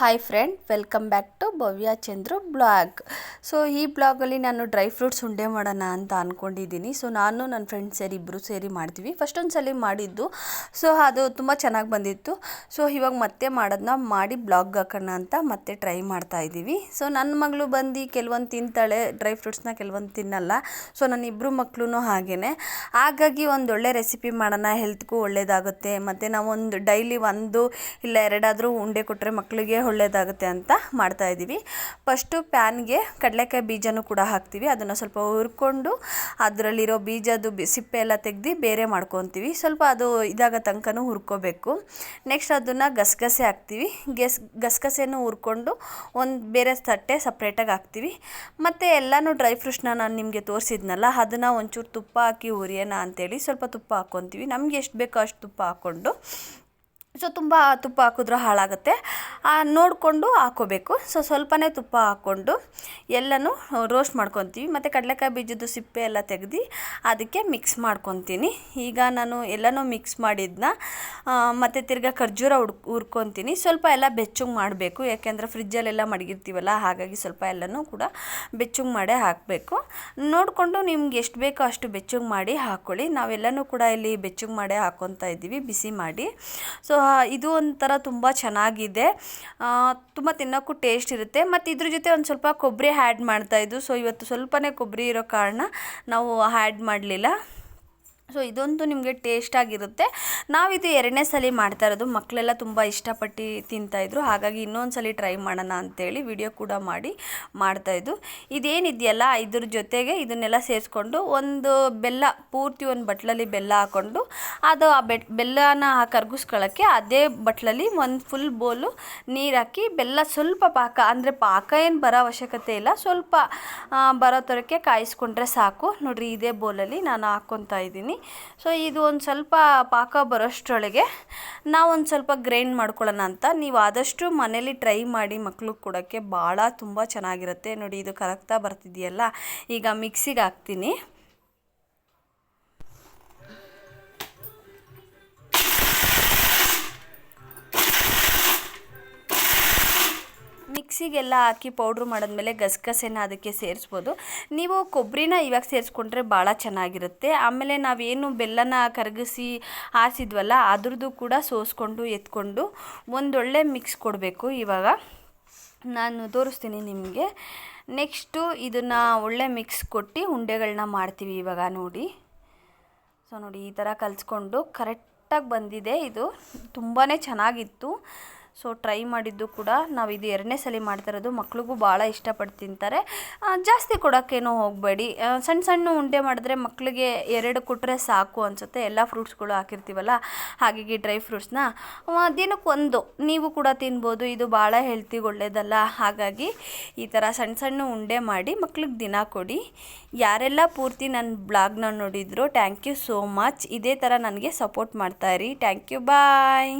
Hi friend welcome back to Bhavya Chandru blog so ಈ ಬ್ಲಾಗಲ್ಲಿ ನಾನು ಡ್ರೈ ಫ್ರೂಟ್ಸ್ ಉಂಡೆ ಮಾಡೋಣ ಅಂತ ಅಂದ್ಕೊಂಡಿದ್ದೀನಿ ಸೊ ನಾನು ನನ್ನ ಫ್ರೆಂಡ್ ಸೇರಿ ಇಬ್ಬರು ಸೇರಿ ಮಾಡ್ತೀವಿ. ಫಸ್ಟ್ ಒಂದು ಸಲ ಮಾಡಿದ್ದು. ಸೊ ಅದು ತುಂಬ ಚೆನ್ನಾಗಿ ಬಂದಿತ್ತು. ಸೊ ಇವಾಗ ಮತ್ತೆ ಮಾಡೋದನ್ನ ಮಾಡಿ ಬ್ಲಾಗ್ ಹಾಕೋಣ ಅಂತ ಮತ್ತೆ ಟ್ರೈ ಮಾಡ್ತಾ ಇದ್ದೀವಿ. ಸೊ ನನ್ನ ಮಗಳು ಬಂದು ಕೆಲವೊಂದು ತಿಂತಾಳೆ. ಡ್ರೈ ಫ್ರೂಟ್ಸ್ನ ಕೆಲವೊಂದು ತಿನ್ನಲ್ಲ. ಸೊ ನನ್ನ ಇಬ್ಬರು ಮಕ್ಕಳು ಹಾಗೇ ಹಾಗಾಗಿ ಒಂದು ಒಳ್ಳೆ ರೆಸಿಪಿ ಮಾಡೋಣ. ಹೆಲ್ತ್ಗೂ ಒಳ್ಳೆಯದಾಗುತ್ತೆ ಮತ್ತು ನಾವೊಂದು ಡೈಲಿ ಒಂದು ಇಲ್ಲ ಎರಡಾದರೂ ಉಂಡೆ ಕೊಟ್ಟರೆ ಮಕ್ಕಳಿಗೆ ಒಳ್ಳೆಯದಾಗುತ್ತೆ ಅಂತ ಮಾಡ್ತಾ ಇದ್ದೀವಿ. ಫಸ್ಟು ಪ್ಯಾನ್ಗೆ ಕಡಲೆಕಾಯಿ ಬೀಜನೂ ಕೂಡ ಹಾಕ್ತೀವಿ. ಅದನ್ನು ಸ್ವಲ್ಪ ಹುರ್ಕೊಂಡು ಅದರಲ್ಲಿರೋ ಬೀಜದ್ದು ಸಿಪ್ಪೆ ಎಲ್ಲ ತೆಗ್ದು ಬೇರೆ ಮಾಡ್ಕೊತೀವಿ. ಸ್ವಲ್ಪ ಅದು ಇದಾಗ ತನಕನೂ ಹುರ್ಕೋಬೇಕು. ನೆಕ್ಸ್ಟ್ ಅದನ್ನು ಗಸಗಸೆ ಹಾಕ್ತೀವಿ. ಗೆಸ್, ಗಸಗಸೆನೂ ಹುರ್ಕೊಂಡು ಒಂದು ಬೇರೆ ತಟ್ಟೆ ಸಪ್ರೇಟಾಗಿ ಹಾಕ್ತೀವಿ. ಮತ್ತು ಎಲ್ಲನೂ ಡ್ರೈ ಫ್ರೂಟ್ಸ್ನ ನಾನು ನಿಮಗೆ ತೋರಿಸಿದ್ನಲ್ಲ, ಅದನ್ನು ಒಂಚೂರು ತುಪ್ಪ ಹಾಕಿ ಹುರಿಯೋಣ ಅಂತೇಳಿ ಸ್ವಲ್ಪ ತುಪ್ಪ ಹಾಕ್ಕೊತೀವಿ ನಮಗೆ ಎಷ್ಟು ಬೇಕೋ ಅಷ್ಟು ತುಪ್ಪ ಹಾಕ್ಕೊಂಡು ಸೊ ತುಂಬ ತುಪ್ಪ ಹಾಕಿದ್ರೆ ಹಾಳಾಗುತ್ತೆ. ನೋಡಿಕೊಂಡು ಹಾಕ್ಕೋಬೇಕು ಸೊ ಸ್ವಲ್ಪನೇ ತುಪ್ಪ ಹಾಕ್ಕೊಂಡು ಎಲ್ಲನೂ ರೋಸ್ಟ್ ಮಾಡ್ಕೊತೀವಿ. ಮತ್ತು ಕಡಲೆಕಾಯಿ ಬೀಜದ ಸಿಪ್ಪೆ ಎಲ್ಲ ತೆಗೆದು ಅದಕ್ಕೆ ಮಿಕ್ಸ್ ಮಾಡ್ಕೊತೀನಿ. ಈಗ ನಾನು ಎಲ್ಲನೂ ಮಿಕ್ಸ್ ಮಾಡಿದ್ನ ಮತ್ತು ತಿರ್ಗಾ ಖರ್ಜೂರ ಹುಡ್ ಹುರ್ಕೊತೀನಿ. ಸ್ವಲ್ಪ ಎಲ್ಲ ಬೆಚ್ಚಗೆ ಮಾಡಬೇಕು. ಯಾಕೆಂದರೆ ಫ್ರಿಜ್ಜಲ್ಲೆಲ್ಲ ಮಡಗಿರ್ತೀವಲ್ಲ, ಹಾಗಾಗಿ ಸ್ವಲ್ಪ ಎಲ್ಲನೂ ಕೂಡ ಬೆಚ್ಚಗೆ ಮಾಡೇ ಹಾಕಬೇಕು. ನೋಡಿಕೊಂಡು ನಿಮ್ಗೆ ಎಷ್ಟು ಬೇಕೋ ಅಷ್ಟು ಬೆಚ್ಚಗೆ ಮಾಡಿ ಹಾಕ್ಕೊಳ್ಳಿ ನಾವೆಲ್ಲನೂ ಕೂಡ ಇಲ್ಲಿ ಬೆಚ್ಚಗೆ ಮಾಡೇ ಹಾಕ್ಕೊತಾ ಇದ್ದೀವಿ, ಬಿಸಿ ಮಾಡಿ. ಸೊ ಇದು ಒಂಥರ ತುಂಬ ಚೆನ್ನಾಗಿದೆ. ತುಂಬ ತಿನ್ನೋಕ್ಕೂ ಟೇಸ್ಟ್ ಇರುತ್ತೆ. ಮತ್ತು ಇದ್ರ ಜೊತೆ ಒಂದು ಸ್ವಲ್ಪ ಕೊಬ್ಬರಿ ಆ್ಯಡ್ ಮಾಡ್ತಾಯಿದ್ದು ಸೊ, ಇವತ್ತು ಸ್ವಲ್ಪನೇ ಕೊಬ್ಬರಿ ಇರೋ ಕಾರಣ ನಾವು ಆ್ಯಡ್ ಮಾಡಲಿಲ್ಲ. ಸೊ, ಇದೊಂದು ನಿಮಗೆ ಟೇಸ್ಟಾಗಿರುತ್ತೆ ನಾವಿದು ಎರಡನೇ ಸಲ ಮಾಡ್ತಾ ಇರೋದು. ಮಕ್ಕಳೆಲ್ಲ ತುಂಬ ಇಷ್ಟಪಟ್ಟು ತಿಂತಾಯಿದ್ರು ಹಾಗಾಗಿ ಇನ್ನೊಂದು ಸಲ ಟ್ರೈ ಮಾಡೋಣ ಅಂತೇಳಿ ವಿಡಿಯೋ ಕೂಡ ಮಾಡಿ ಮಾಡ್ತಾಯಿದ್ದು ಇದೇನಿದೆಯಲ್ಲ, ಇದ್ರ ಜೊತೆಗೆ ಇದನ್ನೆಲ್ಲ ಸೇರಿಸ್ಕೊಂಡು ಒಂದು ಬೆಲ್ಲ, ಪೂರ್ತಿ ಒಂದು ಬಟ್ಲಲ್ಲಿ ಬೆಲ್ಲ ಹಾಕ್ಕೊಂಡು ಅದು ಆ ಬೆಟ್, ಬೆಲ್ಲನ ಕರ್ಗಿಸ್ಕೊಳ್ಳೋಕ್ಕೆ ಅದೇ ಬಟ್ಲಲ್ಲಿ ಒಂದು ಫುಲ್ ಬೋಲು ನೀರು ಹಾಕಿ ಬೆಲ್ಲ ಸ್ವಲ್ಪ ಪಾಕ, ಅಂದರೆ ಪಾಕ ಏನು ಬರೋ ಅವಶ್ಯಕತೆ ಇಲ್ಲ. ಸ್ವಲ್ಪ ಬರೋ ಥರಕ್ಕೆ ಕಾಯಿಸ್ಕೊಂಡ್ರೆ ಸಾಕು. ನೋಡಿರಿ ಇದೇ ಬೋಲಲ್ಲಿ ನಾನು ಹಾಕ್ಕೊತಾ ಇದ್ದೀನಿ. ಸೊ ಇದು ಒಂದು ಸ್ವಲ್ಪ ಪಾಕ ಬರೋಷ್ಟರೊಳಗೆ ನಾವೊಂದು ಸ್ವಲ್ಪ ಗ್ರೈಂಡ್ ಮಾಡ್ಕೊಳ್ಳೋಣ ಅಂತ. ನೀವು ಆದಷ್ಟು ಮನೇಲಿ ಟ್ರೈ ಮಾಡಿ ಮಕ್ಳಿಗೆ ಕೊಡೋಕ್ಕೆ ಭಾಳ ತುಂಬ ಚೆನ್ನಾಗಿರುತ್ತೆ. ನೋಡಿ, ಇದು ಕರಗ್ತಾ ಬರ್ತಿದೆಯಲ್ಲ? ಈಗ ಮಿಕ್ಸಿಗೆ ಹಾಕ್ತೀನಿ. ಮಿಕ್ಸಿಗೆಲ್ಲ ಹಾಕಿ ಪೌಡ್ರ್ ಮಾಡಿದ್ಮೇಲೆ ಗಸಗಸೆನ ಅದಕ್ಕೆ ಸೇರಿಸ್ಬೋದು. ನೀವು ಕೊಬ್ಬರಿನ ಇವಾಗ ಸೇರಿಸ್ಕೊಂಡ್ರೆ ಭಾಳ ಚೆನ್ನಾಗಿರುತ್ತೆ. ಆಮೇಲೆ ನಾವೇನು ಬೆಲ್ಲನ ಕರಗಿಸಿ ಹಾಸಿದ್ವಲ್ಲ, ಅದ್ರದ್ದು ಕೂಡ ಸೋಸ್ಕೊಂಡು ಎತ್ಕೊಂಡು ಒಂದೊಳ್ಳೆ ಮಿಕ್ಸ್ ಕೊಡಬೇಕು ಇವಾಗ. ನಾನು ತೋರಿಸ್ತೀನಿ ನಿಮಗೆ. ನೆಕ್ಸ್ಟು ಇದನ್ನು ಒಳ್ಳೆ ಮಿಕ್ಸ್ ಕೊಟ್ಟು ಉಂಡೆಗಳನ್ನ ಮಾಡ್ತೀವಿ ಇವಾಗ ನೋಡಿ. ಸೊ ನೋಡಿ ಈ ಥರ ಕಲಿಸ್ಕೊಂಡು ಕರೆಕ್ಟಾಗಿ ಬಂದಿದೆ ಇದು. ತುಂಬಾ ಚೆನ್ನಾಗಿತ್ತು. ಸೊ ಟ್ರೈ ಮಾಡಿದ್ದು ಕೂಡ ನಾವು ಇದು ಎರಡನೇ ಸಲ ಮಾಡ್ತಾ ಇರೋದು. ಮಕ್ಳಿಗೂ ಭಾಳ ಇಷ್ಟಪಟ್ಟು ತಿಂತಾರೆ. ಜಾಸ್ತಿ ಕೊಡೋಕ್ಕೇನೋ ಹೋಗಬೇಡಿ. ಸಣ್ಣ ಸಣ್ಣ ಉಂಡೆ ಮಾಡಿದ್ರೆ ಮಕ್ಕಳಿಗೆ ಎರಡು ಕೊಟ್ಟರೆ ಸಾಕು ಅನಿಸುತ್ತೆ. ಎಲ್ಲ ಫ್ರೂಟ್ಸ್ಗಳು ಹಾಕಿರ್ತೀವಲ್ಲ? ಹಾಗಾಗಿ ಡ್ರೈ ಫ್ರೂಟ್ಸ್ನ ದಿನಕ್ಕೊಂದು ನೀವು ಕೂಡ ತಿನ್ಬೋದು. ಇದು ಭಾಳ ಹೆಲ್ತಿಗೆ ಒಳ್ಳೆಯದಲ್ಲ ಹಾಗಾಗಿ ಈ ಥರ ಸಣ್ಣ ಸಣ್ಣ ಉಂಡೆ ಮಾಡಿ ಮಕ್ಳಿಗೆ ದಿನ ಕೊಡಿ. ಯಾರೆಲ್ಲ ಪೂರ್ತಿ ನನ್ನ ಬ್ಲಾಗ್ನ ನೋಡಿದ್ರು ಥ್ಯಾಂಕ್ ಯು ಸೋ ಮಚ್ ಇದೇ ಥರ ನನಗೆ ಸಪೋರ್ಟ್ ಮಾಡ್ತಾಯಿರಿ ಥ್ಯಾಂಕ್ ಯು ಬಾಯ್